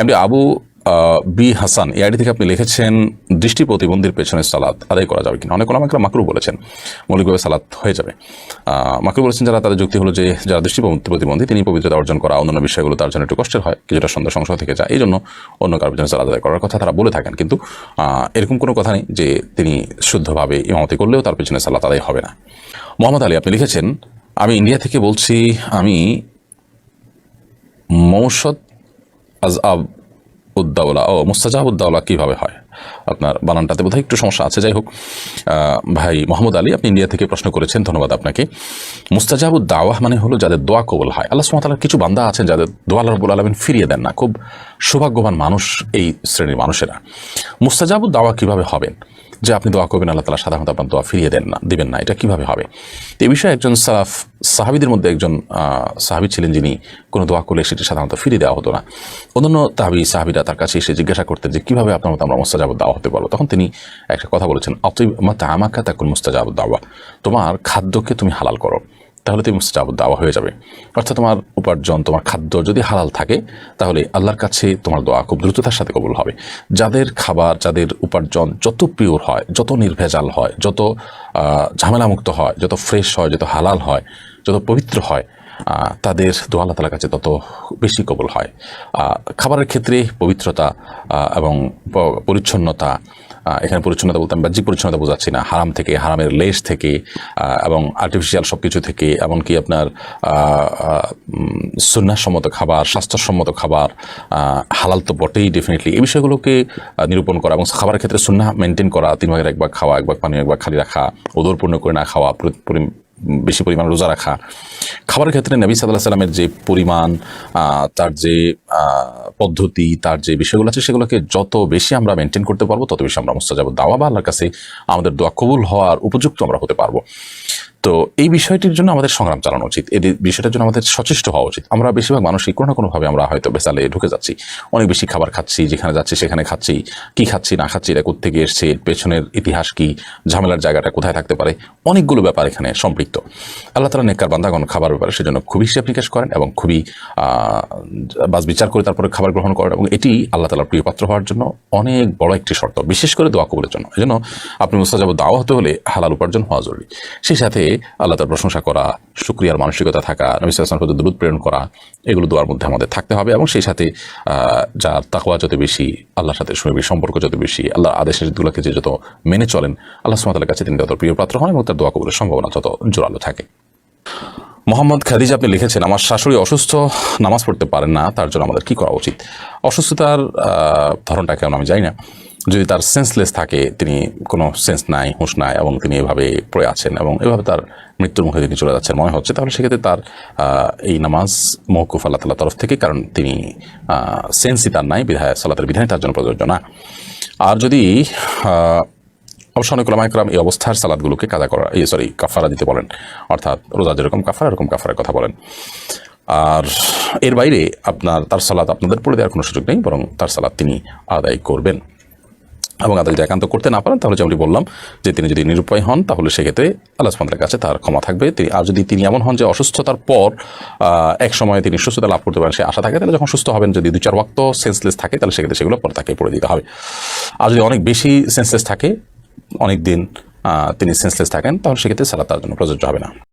MD Abu B Hasan এই ID থেকে আপনি লিখেছেন, দৃষ্টি প্রতিবন্ধীর পেছনে সালাদ আদায় করা যাবে কিনা? অনেক ওলামাকরা মাকরু বলেছেন, মৌলিকভাবে সালাত হয়ে যাবে। মাকরু বলেছেন যারা তাদের যুক্তি হলো যে, যারা দৃষ্টি প্রতিবন্ধী, তিনি পবিত্রতা অর্জন করা, অন্যান্য বিষয়গুলো তার জন্য একটু কষ্টের হয়, কিছুটা সন্ধ্যা সংশয় থেকে যায় এই জন্য অন্য কারোর জন্য সালাত আদায় করার কথা তারা বলে থাকেন। কিন্তু এরকম কোনো কথা নেই যে, তিনি শুদ্ধভাবে ইমামতি করলেও তার পেছনে সালাদ আদায় হবে না। মোহাম্মদ আলী, আপনি লিখেছেন, আমি ইন্ডিয়া থেকে বলছি, আমি মৌসদ আজআব উদ্দাউলা ও, মুস্তাজাব উদ্দাউলা কীভাবে হয়? আপনার বানানটাতে বোধহয় একটু সমস্যা আছে। যাই হোক ভাই মোহাম্মদ আলী, আপনি ইন্ডিয়া থেকে প্রশ্ন করেছেন, ধন্যবাদ আপনাকে। মুস্তাজাবুদ দাওয়াহ মানে হলো যাদের দোয়া কবল হয়। আল্লাহ সুমতালার কিছু বান্দা আছেন যাদের দোয়া রব্বুল আলমিন ফিরিয়ে দেন না। খুব সৌভাগ্যবান মানুষ এই শ্রেণির মানুষেরা। মুস্তাজাবুদ দাওয়া কীভাবে হবেন? যে আপনি দোয়া করবেন, আল্লাহ তালা সাধারণত আপনার দোয়া ফিরিয়ে দেন না, দিবেন না। এটা কীভাবে হবে? তো এই বিষয়ে একজন সাফ সাহাবিদের মধ্যে একজন সাহাবি ছিলেন যিনি কোনো দোয়া করলে সেটি সাধারণত ফিরিয়ে দেওয়া হতো না। অন্যান্য তাহাবি, সাহাবিরা তার কাছে এসে জিজ্ঞাসা করতেন যে, কীভাবে আপনার মতো আমরা মোস্তাজাব দাওয়া হতে পারব? তখন তিনি একটা কথা বলেছেন অতএব মাতা আমাকা তাকুন মোস্তাজাব দাওয়া তোমার খাদ্যকে তুমি হালাল করো। তাহলে তুমি মুস্তাজাব দাওয়া হয়ে যাবে। অর্থাৎ তোমার উপার্জন, তোমার খাদ্য যদি হালাল থাকে, তাহলে আল্লাহর কাছে তোমার দোয়া খুব দ্রুততার সাথে কবুল হবে। যাদের খাবার, যাদের উপার্জন যত পিওর হয়, যত নির্ভেজাল হয়, যত ঝামেলামুক্ত হয়, যত ফ্রেশ হয়, যত হালাল হয়, যত পবিত্র হয় তাদের দোয়া আল্লাহ তালার কাছে তত বেশি কবুল হয়। খাবারের ক্ষেত্রে পবিত্রতা এবং পরিচ্ছন্নতা এখানে পরিচ্ছন্নতা বলতে আমি বাহ্যিক পরিচ্ছন্নতা বোঝাচ্ছি না। হারাম থেকে, হারামের লেশ থেকে এবং আর্টিফিশিয়াল সব কিছু থেকে, এমনকি আপনার সুন্নাসম্মত খাবার, স্বাস্থ্যসম্মত খাবার হালাল তো বটেই ডেফিনেটলি এই বিষয়গুলোকে নিরূপণ করা এবং খাবারের ক্ষেত্রে সুন্না মেনটেন করা, তিন ভাগের একবার খাওয়া একবার পানীয় একবার খালি রাখা ওদরপূর্ণ করে না খাওয়া বেশি পরিমাণ রোজা রাখা। খাবার ক্ষেত্রে নবী সাল্লাহ সাল্লামের যে পরিমাণ তার যে পদ্ধতি, তার যে বিষয়গুলো আছে সেগুলোকে যত বেশি আমরা মেনটেন করতে পারব, তত বেশি আমরা মুস্তাজাব দাওয়া বা আল্লাহর কাছে আমাদের দোয়া কবুল হওয়ার উপযুক্ত আমরা হতে পারব। তো এই বিষয়টির জন্য আমাদের সংগ্রাম চালানো উচিত। এই বিষয়টার জন্য আমাদের সচেষ্ট হওয়া উচিত। আমরা বেশিরভাগ মানুষই কোনো না কোনোভাবে আমরা হয়তো বেসালে ঢুকে যাচ্ছি। অনেক বেশি খাবার খাচ্ছি, যেখানে যাচ্ছি সেখানে খাচ্ছি। কি খাচ্ছি, না খাচ্ছি, এটা কোথেকে এসছে পেছনের ইতিহাস কি, ঝামেলার জায়গাটা কোথায় থাকতে পারে? অনেকগুলো ব্যাপার এখানে সম্পৃক্ত। আল্লাহ তালা নেকর বান্দাগণ খাবার ব্যাপারে সেজন্য খুবই হিসাব নিকাশ করেন এবং খুবই বাস বিচার করে তারপরে খাবার গ্রহণ করেন এবং এটি আল্লাহ তালার প্রিয় পাত্র হওয়ার জন্য অনেক বড় একটি শর্ত, বিশেষ করে দোয়া কবুলের জন্য। এই জন্য আপনি মুস্তাজাব দাওয়া হতে হলে হালাল উপার্জন হওয়া জরুরি। সেই সাথে আল্লাহ তার প্রশংসা করা শুক্রিয়ার মানসিকতা থাকা, নবী সাল্লাল্লাহু আলাইহি দূরত প্রেরণ করা, এগুলো দোয়ার মধ্যে আমাদের থাকতে হবে এবং সেই সাথে যার তাকওয়া যত বেশি, আল্লাহর সাথে সুনিবিড় সম্পর্ক যত বেশি, আল্লাহর আদেশের দুলাকে যে যত মেনে চলেন, আল্লাহ সুমাতালের কাছে তিনি তত প্রিয় পাত্র হন এবং তার দোয়া কবুলের সম্ভাবনা তত জোরালো থাকে। মোহাম্মদ খাদিজ আপনি লিখেছেন, আমার শাশুড়ি অসুস্থ, নামাজ পড়তে পারেন না, তার জন্য আমাদের কি করা উচিত? অসুস্থতার ধরনটা কেমন আমি জানি না। যদি তার সেন্সলেস থাকে, তিনি কোনো সেন্স নাই, হুঁশ নাই, এবং তিনি এভাবে পড়ে আছেন এবং এভাবে তার মৃত্যুর মুখে তিনি চলে যাচ্ছেন মনে হচ্ছে, তাহলে সেক্ষেত্রে তার এই নামাজ মহকুফ আল্লাহ তাল্লাহ তরফ থেকে, কারণ তিনি সেন্সই তার নাই, বিধায় সাল্লাতের বিধায় তার জন্য প্রযোজ্য না। আর যদি অবশ্য অনেক ওলামাইকরাম এই অবস্থার সালাদগুলোকে কাজা করা, এই সরি কাফারা দিতে বলেন, অর্থাৎ রোজা যেরকম কাফারা এরকম কাফারের কথা বলেন। আর এর বাইরে আপনার, তার সালাদ আপনাদের পড়ে দেওয়ার কোনো সুযোগ নেই, বরং তার সালাদ তিনি আদায় করবেন। এবং যদি একান্ত করতে না পারেন, তাহলে যেমনটি বললাম, যে তিনি যদি নিরুপায় হন, তাহলে সেক্ষেত্রে আল্লাহ কাছে তার ক্ষমা থাকবে। তিনি আর যদি তিনি এমন হন যে অসুস্থতার পর এক সময় তিনি সুস্থতা লাভ করতে পারেন, সে আশা থাকে, তাহলে যখন সুস্থ হবেন, যদি দু চার ওয়াক্ত সেন্সলেস থাকে, তাহলে সেক্ষেত্রে সেগুলো পরে তাকে পড়ে দিতে হবে। আর যদি অনেক বেশি সেন্সলেস থাকে অনেক দিন তিনি সেন্সলেস থাকেন, তাহলে সেক্ষেত্রে সারা তার জন্য প্রযোজ্য হবে না।